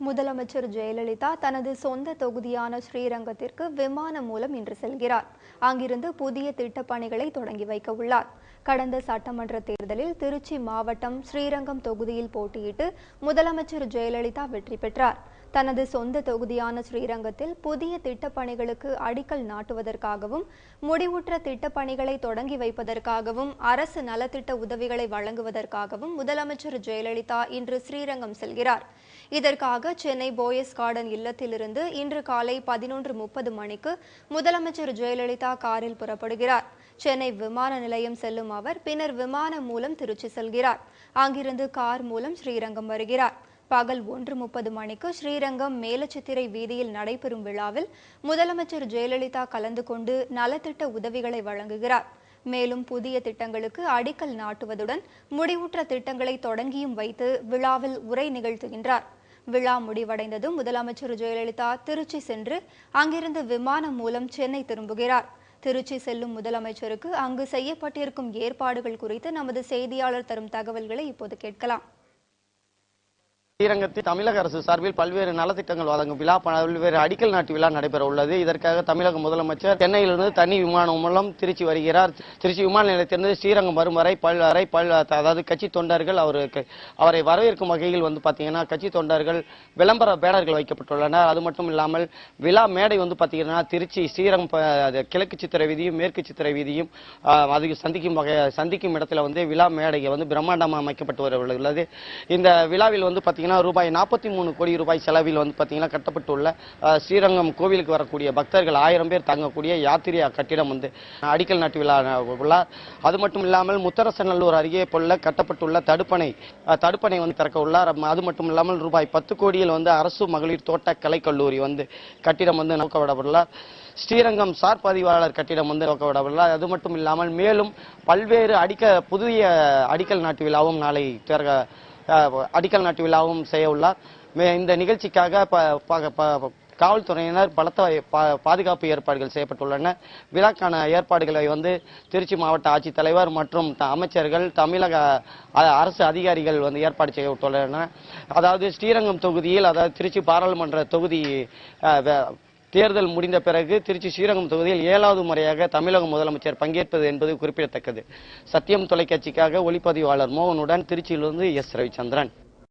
முதலமைச்சர் ஜெயலலிதா தனது சொந்த தொகுதியான ஸ்ரீரங்கத்திற்கு விமானம் மூலம் இன்று செல்கிறார். அங்கிருந்து புதிய திட்டப்பணிகளை தொடங்கி வைக்க உள்ளார். கடந்த சட்டமன்ற தேர்தலில் திருச்சி மாவட்டம் ஸ்ரீரங்கம் தொகுதியில் போட்டியிட்டு முதலமைச்சர் ஜெயலலிதா வெற்றி பெற்றார். தனது சொந்த தொகுதியான ஸ்ரீரங்கத்தில் புதிய திட்டப்பணிகளுக்கு அடிக்கல் நாட்டுவதற்காகவும் முடிவுற்ற திட்டப்பணிகளை தொடங்கி வைப்பதற்காகவும் அரசு நலத்திட்ட உதவிகளை வழங்குவதற்காகவும் முதலமைச்சர் ஜெயலலிதா இன்று ஸ்ரீரங்கம் செல்கிறார். இதற்காக சென்னை போயஸ் கார்டன் இல்லத்திலிருந்து இன்று காலை பதினொன்று முப்பது மணிக்கு முதலமைச்சர் ஜெயலலிதா காரில் புறப்படுகிறார். சென்னை விமான நிலையம் செல்லும் அவர் பின்னர் விமானம் மூலம் திருச்சி செல்கிறார். அங்கிருந்து கார் மூலம் ஸ்ரீரங்கம் வருகிறார். பகல் ஒன்று முப்பது மணிக்கு ஸ்ரீரங்கம் மேலச்சித்திரை வீதியில் நடைபெறும் விழாவில் முதலமைச்சர் ஜெயலலிதா கலந்து கொண்டு நலத்திட்ட உதவிகளை வழங்குகிறார். மேலும் புதிய திட்டங்களுக்கு அடிக்கல் நாட்டுவதுடன் முடிவுற்ற திட்டங்களை தொடங்கியும் வைத்து விழாவில் உரை நிகழ்த்துகின்றார். விழா முடிவடைந்ததும் முதலமைச்சர் ஜெயலலிதா திருச்சி சென்று அங்கிருந்து விமானம் மூலம் சென்னை திரும்புகிறார். திருச்சி செல்லும் முதலமைச்சருக்கு அங்கு செய்யப்பட்டிருக்கும் ஏற்பாடுகள் குறித்து நமது செய்தியாளர் தரும் தகவல்களை இப்போது கேட்கலாம். ஸ்ரீரங்கத்தில் தமிழக அரசு சார்பில் பல்வேறு நலத்திட்டங்கள் வழங்கும் விழா பல்வேறு அடிக்கல் நாட்டு விழா நடைபெற உள்ளது இதற்காக தமிழக முதலமைச்சர் சென்னையிலிருந்து தனி விமானம் மூலம் திருச்சி வருகிறார். திருச்சி விமான நிலையத்திலிருந்து ஸ்ரீரங்கம் வரும் வரை பல் அறை பல் அதாவது கட்சி தொண்டர்கள் அவருக்கு அவரை வரவேற்கும் வகையில் வந்து பாத்தீங்கன்னா கட்சி தொண்டர்கள் விளம்பர பேனர்கள் வைக்கப்பட்டுள்ளனர். அது மட்டும் இல்லாமல் விழா மேடை வந்து பாத்தீங்கன்னா திருச்சி ஸ்ரீரங்கம் அது கிழக்கு சித்திரை வீதியும் மேற்கு சித்திரை வீதியும் அது சந்திக்கும் வகை சந்திக்கும் இடத்துல வந்து விழா மேடை வந்து பிரம்மாண்டமாக அமைக்கப்பட்டு வர உள்ளது இந்த விழாவில் வந்து பார்த்தீங்கன்னா ரூபாய் நாற்பத்தி மூணு கோடி ரூபாய் செலவில் வந்து பார்த்தீங்கன்னா கட்டப்பட்டுள்ள ஸ்ரீரங்கம் கோவிலுக்கு வரக்கூடிய பக்தர்கள் ஆயிரம் பேர் தங்கக்கூடிய யாத்திரியா கட்டிடம் வந்து அடிக்கல் நாட்டு விழா உள்ளார் அது மட்டும் இல்லாமல் முத்தரசநல்லூர் அருகே போல கட்டப்பட்டுள்ள தடுப்பணை தடுப்பணை வந்து திறக்க உள்ளார். அது மட்டும் இல்லாமல் ரூபாய் பத்து கோடியில் வந்து அரசு மகளிர் தோட்ட கலைக்கல்லூரி வந்து கட்டிடம் வந்து நோக்கப்படவுள்ளார் ஸ்ரீரங்கம் சார் பதிவாளர் கட்டிடம் வந்து நோக்கப்படவுள்ளார் அது மட்டும் இல்லாமல் மேலும் பல்வேறு அடிக்க புதிய அடிக்கல் நாட்டு விழாவும் நாளை திறக்க அடிக்கல் நாட்டு விழாவும் செய்ய உள்ளார். மே- இந்த நிகழ்ச்சிக்காக ப- ப- ப- காவல்துறையினர் பலத்த பா- பாதுகாப்பு ஏற்பாடுகள் செய்யப்பட்டுள்ளன. விழாக்கான ஏற்பாடுகளை வந்து திருச்சி மாவட்ட ஆட்சித்தலைவர் மற்றும் அமைச்சர்கள் தமிழக அரசு அதிகாரிகள் வந்து ஏற்பாடு செய்யப்பட்டுள்ளன அதாவது ஸ்ரீரங்கம் தொகுதியில் அதாவது திருச்சி பாராளுமன்ற தொகுதி தேர்தல் முடிந்த பிறகு திருச்சி ஸ்ரீரங்கம் தொகுதியில் ஏழாவது முறையாக தமிழக முதலமைச்சர் பங்கேற்பது என்பது குறிப்பிடத்தக்கது. சத்தியம் தொலைக்காட்சிக்காக ஒளிப்பதிவாளர் மோகனுடன் திருச்சியிலிருந்து எஸ். ரவிச்சந்திரன்.